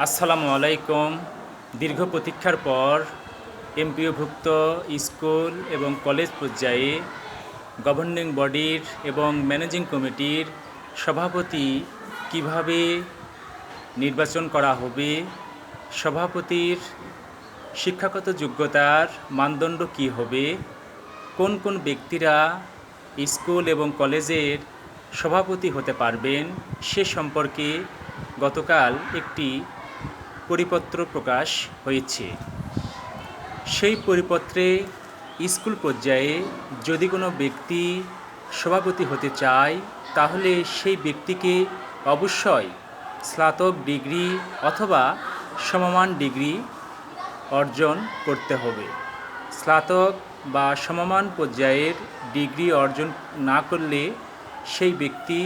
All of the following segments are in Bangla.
আসসালামু আলাইকুম। দীর্ঘ প্রতীক্ষার পর এমপিওভুক্ত স্কুল এবং কলেজ পর্যায়ে গভর্নিং বডির এবং ম্যানেজিং কমিটির সভাপতি কীভাবে নির্বাচন করা হবে, সভাপতির শিক্ষাগত যোগ্যতার মানদণ্ড কী হবে, কোন কোন ব্যক্তিরা স্কুল এবং কলেজের সভাপতি হতে পারবেন সে সম্পর্কে গতকাল একটি পরিপত্র প্রকাশ হয়েছে। সেই পরিপত্রে স্কুল পর্যায়ে যদি কোনো ব্যক্তি সভাপতি হতে চায়, তাহলে সেই ব্যক্তিকে অবশ্যই স্নাতক ডিগ্রি অথবা সমমান ডিগ্রি অর্জন করতে হবে। স্নাতক বা সমমান পর্যায়ের ডিগ্রি অর্জন না করলে সেই ব্যক্তি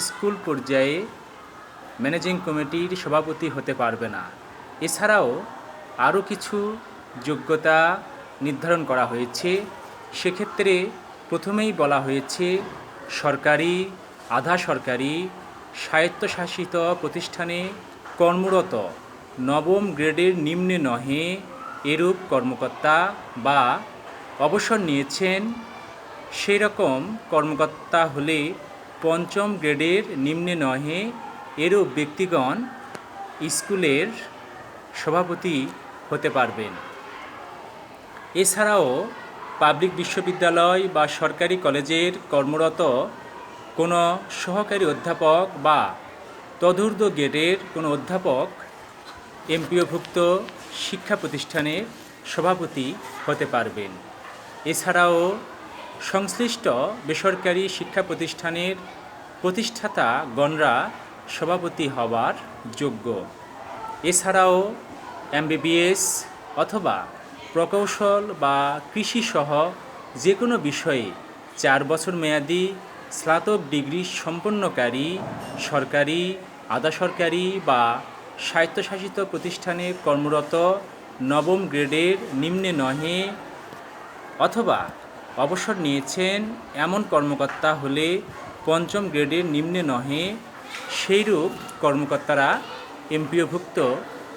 স্কুল পর্যায়ে ম্যানেজিং কমিটির সভাপতি হতে পারবে না। এছাড়াও আরও কিছু যোগ্যতা নির্ধারণ করা হয়েছে। সেক্ষেত্রে প্রথমেই বলা হয়েছে, সরকারি, আধা সরকারি, স্বায়ত্তশাসিত প্রতিষ্ঠানে কর্মরত, নবম গ্রেডের নিম্নে নহে, এরূপ কর্মকর্তা বা অবসর নিয়েছেন সেই রকম কর্মকর্তা হলে পঞ্চম গ্রেডের নিম্নে নহে এরূপ ব্যক্তিগণ স্কুলের সভাপতি হতে পারবেন। এছাড়াও পাবলিক বিশ্ববিদ্যালয় বা সরকারি কলেজের কর্মরত কোনো সহকারী অধ্যাপক বা তদূর্ধ্ব গেটের কোনো অধ্যাপক, এমপিওভুক্ত শিক্ষা প্রতিষ্ঠানের সভাপতি হতে পারবেন। এছাড়াও সংশ্লিষ্ট বেসরকারি শিক্ষা প্রতিষ্ঠানের প্রতিষ্ঠাতা গণরা সভাপতি হওয়ার যোগ্য। এছাড়াও এমবিবিএস অথবা প্রকৌশল বা কৃষিসহ যে কোনো বিষয়ে চার বছর মেয়াদি স্নাতক ডিগ্রি সম্পন্নকারী, সরকারি, আধা সরকারি বা স্বায়ত্তশাসিত প্রতিষ্ঠানে কর্মরত নবম গ্রেডের নিম্নে নহে অথবা অবসর নিয়েছেন এমন কর্মকর্তা হলে পঞ্চম গ্রেডের নিম্নে নহে সেইরূপ কর্মকর্তারা এমপিওভুক্ত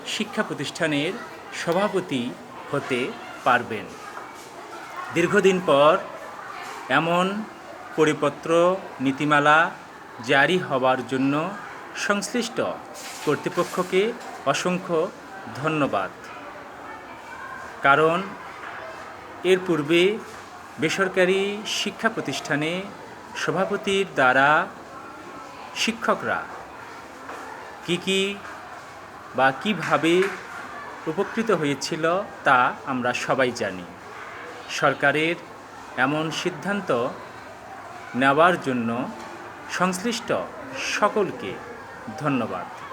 শিক্ষা প্রতিষ্ঠানের সভাপতি হতে পারবেন। দীর্ঘদিন পর এমন পরিপত্র, নীতিমালা জারি হওয়ার জন্য সংশ্লিষ্ট কর্তৃপক্ষকে অসংখ্য ধন্যবাদ। কারণ এর পূর্বে বেসরকারি শিক্ষা প্রতিষ্ঠানে সভাপতির দ্বারা শিক্ষকরা কী কী বা কীভাবে উপকৃত হয়েছিল তা আমরা সবাই জানি। সরকারের এমন সিদ্ধান্ত নেওয়ার জন্য সংশ্লিষ্ট সকলকে ধন্যবাদ।